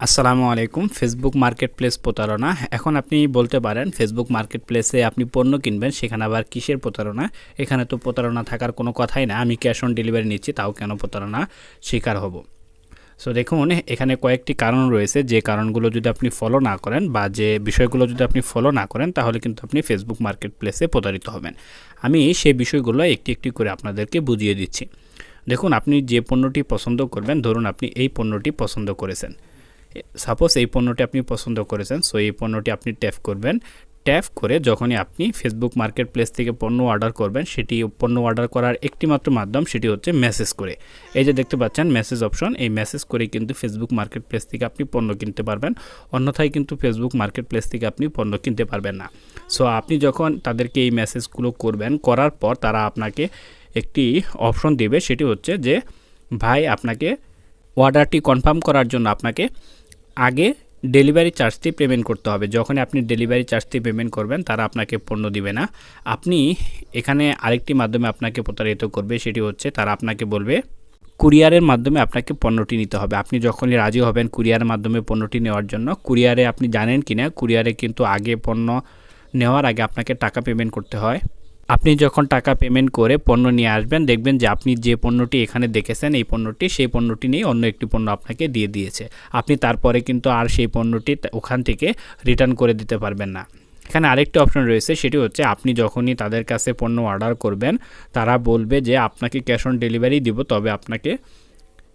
আসসালামু আলাইকুম। Facebook market place প্রতারণা। এখন আপনি বলতে পারেন ফেসবুক মার্কেট প্লেসে আপনি পণ্য কিনবেন, সেখানে আবার কিসের প্রতারণা? এখানে তো প্রতারণা থাকার কোনো কথাই না। আমি ক্যাশ অন ডেলিভারি নিচ্ছি, তাও কেন প্রতারণা শিকার হব? সো দেখুন, এখানে কয়েকটি কারণ রয়েছে। যে কারণগুলো যদি আপনি ফলো না করেন বা যে বিষয়গুলো যদি আপনি ফলো না করেন, তাহলে কিন্তু আপনি ফেসবুক মার্কেট প্লেসে প্রতারিত হবেন। আমি সেই বিষয়গুলো একটি একটি করে আপনাদেরকে বুঝিয়ে দিচ্ছি। দেখুন, আপনি যে পণ্যটি পছন্দ করবেন, ধরুন আপনি এই পণ্যটি পছন্দ করেছেন। সাপোজ এই পণ্যটি আপনি পছন্দ করেছেন সো এই পণ্যটি আপনি ট্যাপ করবেন। ট্যাপ করে যখনই আপনি ফেসবুক মার্কেট প্লেস থেকে পণ্য অর্ডার করবেন, সেটি পণ্য অর্ডার করার একটি মাত্র মাধ্যম সেটি হচ্ছে মেসেজ করে। এই যে দেখতে পাচ্ছেন মেসেজ অপশন এই মেসেজ করে কিন্তু ফেসবুক মার্কেট প্লেস থেকে আপনি পণ্য কিনতে পারবেন, অন্যথায় কিন্তু ফেসবুক মার্কেট প্লেস থেকে আপনি পণ্য কিনতে পারবেন না। সো আপনি যখন তাদেরকে এই মেসেজগুলো করবেন, করার পর তারা আপনাকে একটি অপশন দেবে, সেটি হচ্ছে যে, ভাই, আপনাকে অর্ডারটি কনফার্ম করার জন্য আপনাকে আগে ডেলিভারি চার্জটি পেমেন্ট করতে হবে। যখন আপনি ডেলিভারি চার্জটি পেমেন্ট করবেন, তারা আপনাকে পণ্য দিবে না। আপনি এখানে আরেকটি মাধ্যমে আপনাকে প্রতারিত করবে, সেটি হচ্ছে তারা আপনাকে বলবে কুরিয়ারের মাধ্যমে আপনাকে পণ্যটি নিতে হবে। আপনি যখনই রাজি হবেন কুরিয়ারের মাধ্যমে পণ্যটি নেওয়ার জন্য কুরিয়ারে আপনি জানেন কি না কুরিয়ারে কিন্তু আগে পণ্য নেওয়ার আগে আপনাকে টাকা পেমেন্ট করতে হয়। আপনি যখন টাকা পেমেন্ট করে পণ্য নিয়ে আসবেন, দেখবেন যে আপনি যে পণ্যটি এখানে দেখেছেন, এই পণ্যটি, সেই পণ্যটি নিয়ে অন্য একটি পণ্য আপনাকে দিয়ে দিয়েছে। আপনি তারপরে কিন্তু আর সেই পণ্যটি ওখান থেকে রিটার্ন করে দিতে পারবেন না। এখানে আরেকটি অপশন রয়েছে, সেটি হচ্ছে আপনি যখনই তাদের কাছে পণ্য অর্ডার করবেন, তারা বলবে যে আপনাকে ক্যাশ অন ডেলিভারি দিব, তবে আপনাকে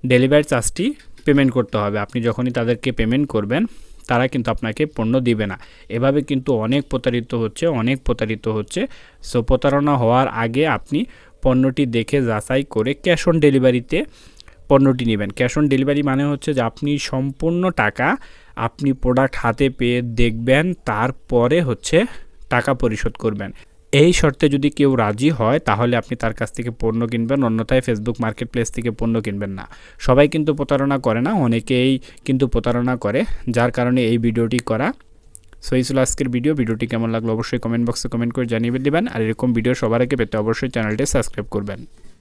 ডেলিভারি চার্জটি পেমেন্ট করতে হবে। আপনি যখনই তাদেরকে পেমেন্ট করবেন তারা কিন্তু আপনাকে পণ্য দিবে না। এভাবে কিন্তু অনেক প্রতারিত হচ্ছে, অনেক প্রতারিত হচ্ছে। সো প্রতারণা হওয়ার আগে আপনি পণ্যটি দেখে যাচাই করে ক্যাশ অন ডেলিভারিতে পণ্যটি নেবেন। ক্যাশ অন ডেলিভারি মানে হচ্ছে যে আপনি সম্পূর্ণ টাকা আপনি প্রোডাক্ট হাতে পেয়ে দেখবেন, তারপরে হচ্ছে টাকা পরিশোধ করবেন। এই শর্তে যদি কেউ রাজি হয়, তাহলে আপনি তার কাছ থেকে পণ্য কিনবেন, অন্যথায় ফেসবুক মার্কেট প্লেস থেকে পণ্য কিনবেন না। সবাই কিন্তু প্রতারণা করে না, অনেকেই কিন্তু প্রতারণা করে, যার কারণে এই ভিডিওটি করা। সো এই ছিল আজকের ভিডিও। ভিডিওটি কেমন লাগল অবশ্যই কমেন্ট বক্সে কমেন্ট করে জানিয়ে দেবেন, আর এরকম ভিডিও সবার আগে পেতে অবশ্যই চ্যানেলটি সাবস্ক্রাইব করবেন।